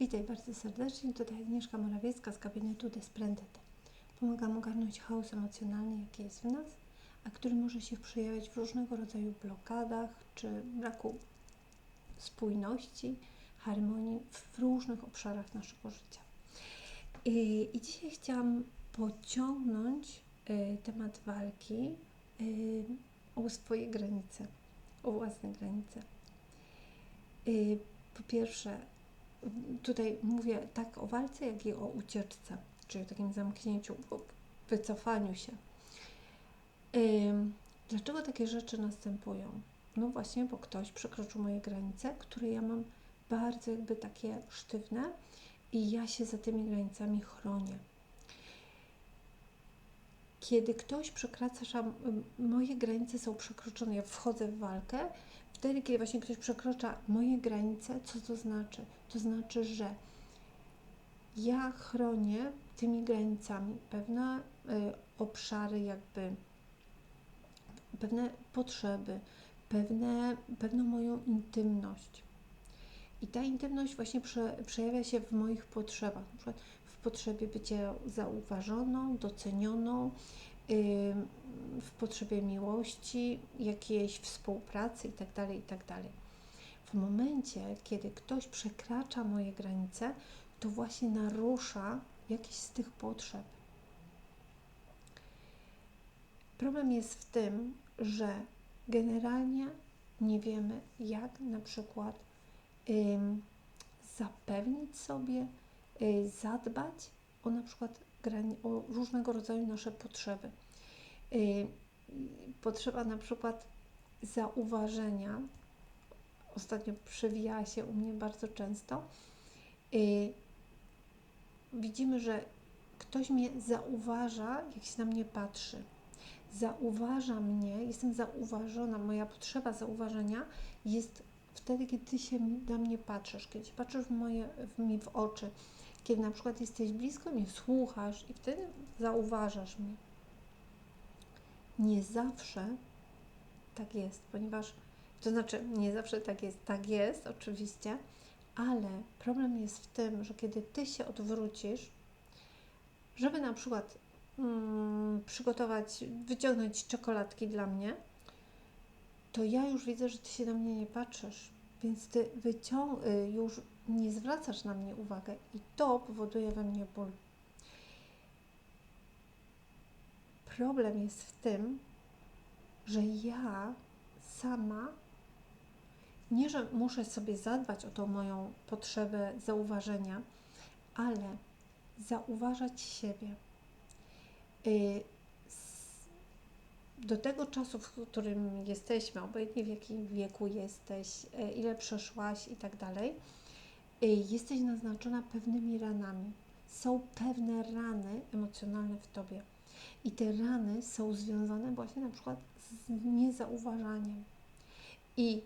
Witaj bardzo serdecznie. Tutaj Agnieszka Morawiecka z gabinetu Desprendete. Pomagam ogarnąć chaos emocjonalny, jaki jest w nas, a który może się przejawiać w różnego rodzaju blokadach czy braku spójności, harmonii w różnych obszarach naszego życia. I, i dzisiaj chciałam pociągnąć y, temat walki y, o swoje granice, o własne granice. Y, po pierwsze, tutaj mówię tak o walce, jak i o ucieczce, czyli o takim zamknięciu, wycofaniu się. Dlaczego takie rzeczy następują? No właśnie, bo ktoś przekroczył moje granice, które ja mam bardzo jakby takie sztywne i ja się za tymi granicami chronię. Kiedy ktoś przekracza, moje granice są przekroczone, ja wchodzę w walkę, wtedy, kiedy właśnie ktoś przekracza moje granice, co to znaczy? To znaczy, że ja chronię tymi granicami pewne y, obszary, jakby pewne potrzeby, pewne, pewną moją intymność. I ta intymność właśnie prze, przejawia się w moich potrzebach, na przykład w potrzebie bycia zauważoną, docenioną, w potrzebie miłości, jakiejś współpracy itd., tak itd. Tak w momencie, kiedy ktoś przekracza moje granice, to właśnie narusza jakieś z tych potrzeb. Problem jest w tym, że generalnie nie wiemy, jak na przykład ym, zapewnić sobie, y, zadbać o na przykład o różnego rodzaju nasze potrzeby. Y, potrzeba na przykład zauważenia, ostatnio przewijała się u mnie bardzo często. Y, widzimy, że ktoś mnie zauważa, jak się na mnie patrzy. Zauważa mnie, jestem zauważona, moja potrzeba zauważenia jest wtedy, kiedy ty się na mnie patrzysz, kiedy patrzysz w, moje, w mi w oczy, kiedy na przykład jesteś blisko mnie, słuchasz i wtedy zauważasz mnie. Nie zawsze tak jest, ponieważ to znaczy nie zawsze tak jest, tak jest oczywiście, ale problem jest w tym, że kiedy ty się odwrócisz, żeby na przykład mm, przygotować, wyciągnąć czekoladki dla mnie, to ja już widzę, że ty się na mnie nie patrzysz, więc ty wycią- y, już nie zwracasz na mnie uwagę i to powoduje we mnie ból. Problem jest w tym, że ja sama nie, że muszę sobie zadbać o tą moją potrzebę zauważenia, ale zauważać siebie. Y, do tego czasu, w którym jesteśmy, obojętnie w jakim wieku jesteś, y, ile przeszłaś i tak dalej, jesteś naznaczona pewnymi ranami. Są pewne rany emocjonalne w tobie. I te rany są związane właśnie na przykład z niezauważaniem. I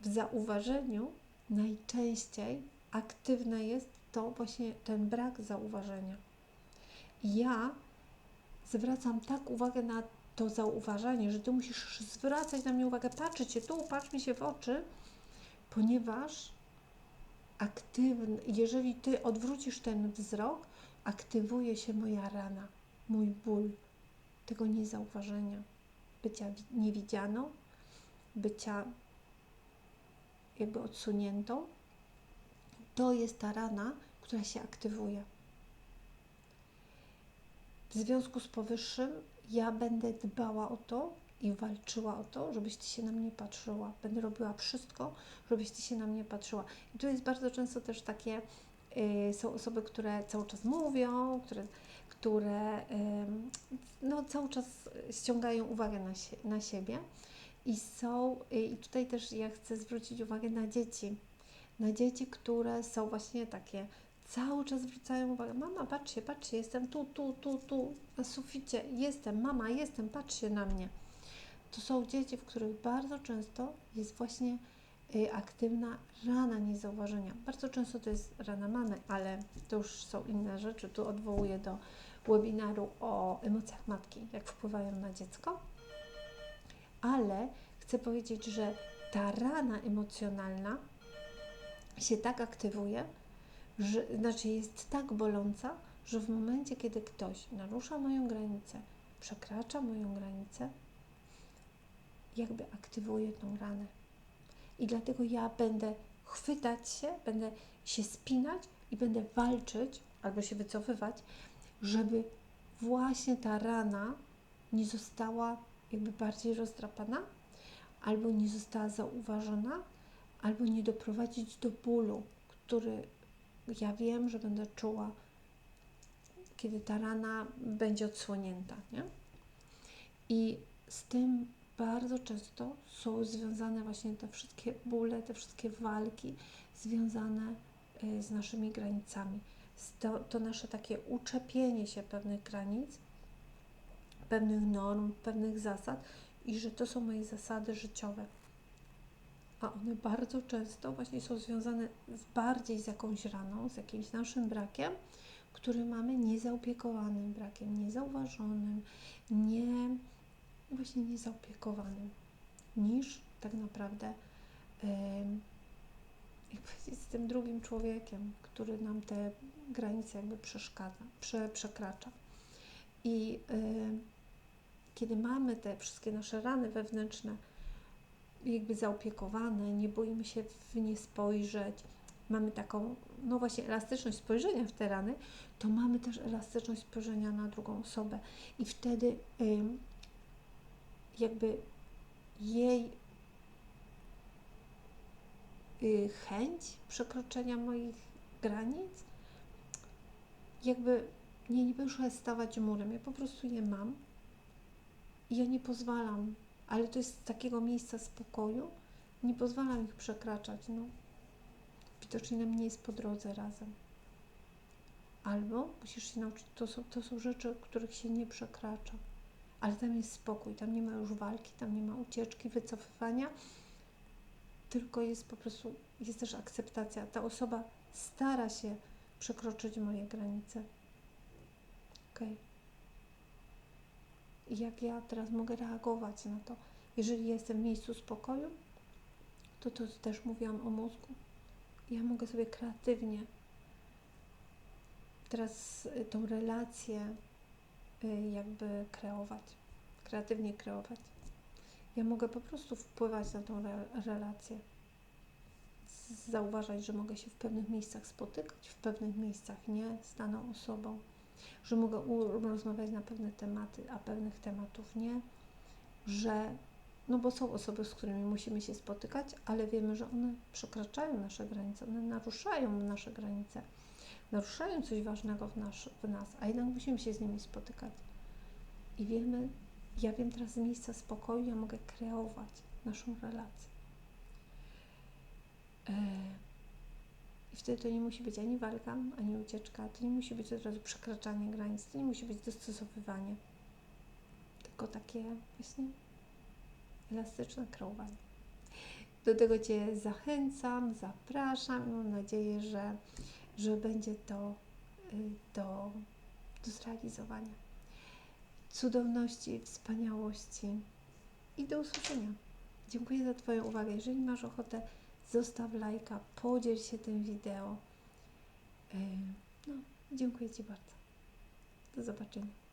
w zauważeniu najczęściej aktywne jest to właśnie ten brak zauważenia. Ja zwracam tak uwagę na to zauważanie, że ty musisz zwracać na mnie uwagę, patrzeć się tu, patrz mi się w oczy, ponieważ aktywny, jeżeli ty odwrócisz ten wzrok, aktywuje się moja rana, mój ból, tego niezauważenia, bycia niewidzianą, bycia jakby odsuniętą, to jest ta rana, która się aktywuje. W związku z powyższym ja będę dbała o to i walczyła o to, żebyś ty się na mnie patrzyła. Będę robiła wszystko, żebyś ty się na mnie patrzyła. I tu jest bardzo często też takie, yy, są osoby, które cały czas mówią, które, które yy, no, cały czas ściągają uwagę na, na siebie i są, i tutaj też ja chcę zwrócić uwagę na dzieci, na dzieci, które są właśnie takie, cały czas zwracają uwagę, mama, patrzcie, patrzcie, jestem tu, tu, tu, tu, na suficie, jestem, mama, jestem, patrzcie na mnie. To są dzieci, w których bardzo często jest właśnie y, aktywna rana niezauważenia. Bardzo często to jest rana mamy, ale to już są inne rzeczy. Tu odwołuję do webinaru o emocjach matki, jak wpływają na dziecko ale chcę powiedzieć, że ta rana emocjonalna się tak aktywuje, że, znaczy jest tak boląca, że w momencie, kiedy ktoś narusza moją granicę, przekracza moją granicę, jakby aktywuje tą ranę. I dlatego ja będę chwytać się, będę się spinać i będę walczyć albo się wycofywać, żeby właśnie ta rana nie została jakby bardziej rozdrapana, albo nie została zauważona, albo nie doprowadzić do bólu, który ja wiem, że będę czuła, kiedy ta rana będzie odsłonięta. Nie? I z tym bardzo często są związane właśnie te wszystkie bóle, te wszystkie walki związane y, z naszymi granicami. To, to nasze takie uczepienie się pewnych granic, pewnych norm, pewnych zasad i że to są moje zasady życiowe. A one bardzo często właśnie są związane z bardziej z jakąś raną, z jakimś naszym brakiem, który mamy niezaupiekowany brakiem, niezauważonym, nie, właśnie niezaopiekowanym, niż tak naprawdę jak z tym drugim człowiekiem, który nam te granice jakby przeszkadza, prze, przekracza. I y, kiedy mamy te wszystkie nasze rany wewnętrzne jakby zaopiekowane, nie boimy się w nie spojrzeć, mamy taką, no właśnie, elastyczność spojrzenia w te rany, to mamy też elastyczność spojrzenia na drugą osobę. I wtedy y, jakby jej y, chęć przekroczenia moich granic jakby nie, nie muszę stawać murem, ja po prostu je mam i ja nie pozwalam, ale to jest z takiego miejsca spokoju, nie pozwalam ich przekraczać, no. Widocznie nam nie jest po drodze razem. Albo musisz się nauczyć, to są, to są rzeczy, których się nie przekracza, ale tam jest spokój, tam nie ma już walki, tam nie ma ucieczki, wycofywania, tylko jest po prostu, jest też akceptacja. Ta osoba stara się przekroczyć moje granice. Ok. I jak ja teraz mogę reagować na to? Jeżeli jestem w miejscu spokoju, to to też mówiłam o mózgu. Ja mogę sobie kreatywnie teraz y, tą relację jakby kreować, kreatywnie kreować. Ja mogę po prostu wpływać na tą re relację zauważać, że mogę się w pewnych miejscach spotykać, w pewnych miejscach nie z daną osobą, że mogę rozmawiać na pewne tematy, a pewnych tematów nie, że no bo są osoby, z którymi musimy się spotykać, ale wiemy, że one przekraczają nasze granice, one naruszają nasze granice, naruszają coś ważnego w, nasz, w nas, a jednak musimy się z nimi spotykać. I wiemy, ja wiem teraz z miejsca spokoju, ja mogę kreować naszą relację. E, I wtedy to nie musi być ani walka, ani ucieczka, to nie musi być od razu przekraczanie granic, to nie musi być dostosowywanie, tylko takie właśnie elastyczne kreowanie. Do tego Cię zachęcam, zapraszam i mam nadzieję, że, że będzie to y, do, do zrealizowania. Cudowności, wspaniałości i do usłyszenia. Dziękuję za Twoją uwagę. Jeżeli masz ochotę zostaw lajka, podziel się tym wideo. No, dziękuję Ci bardzo. Do zobaczenia.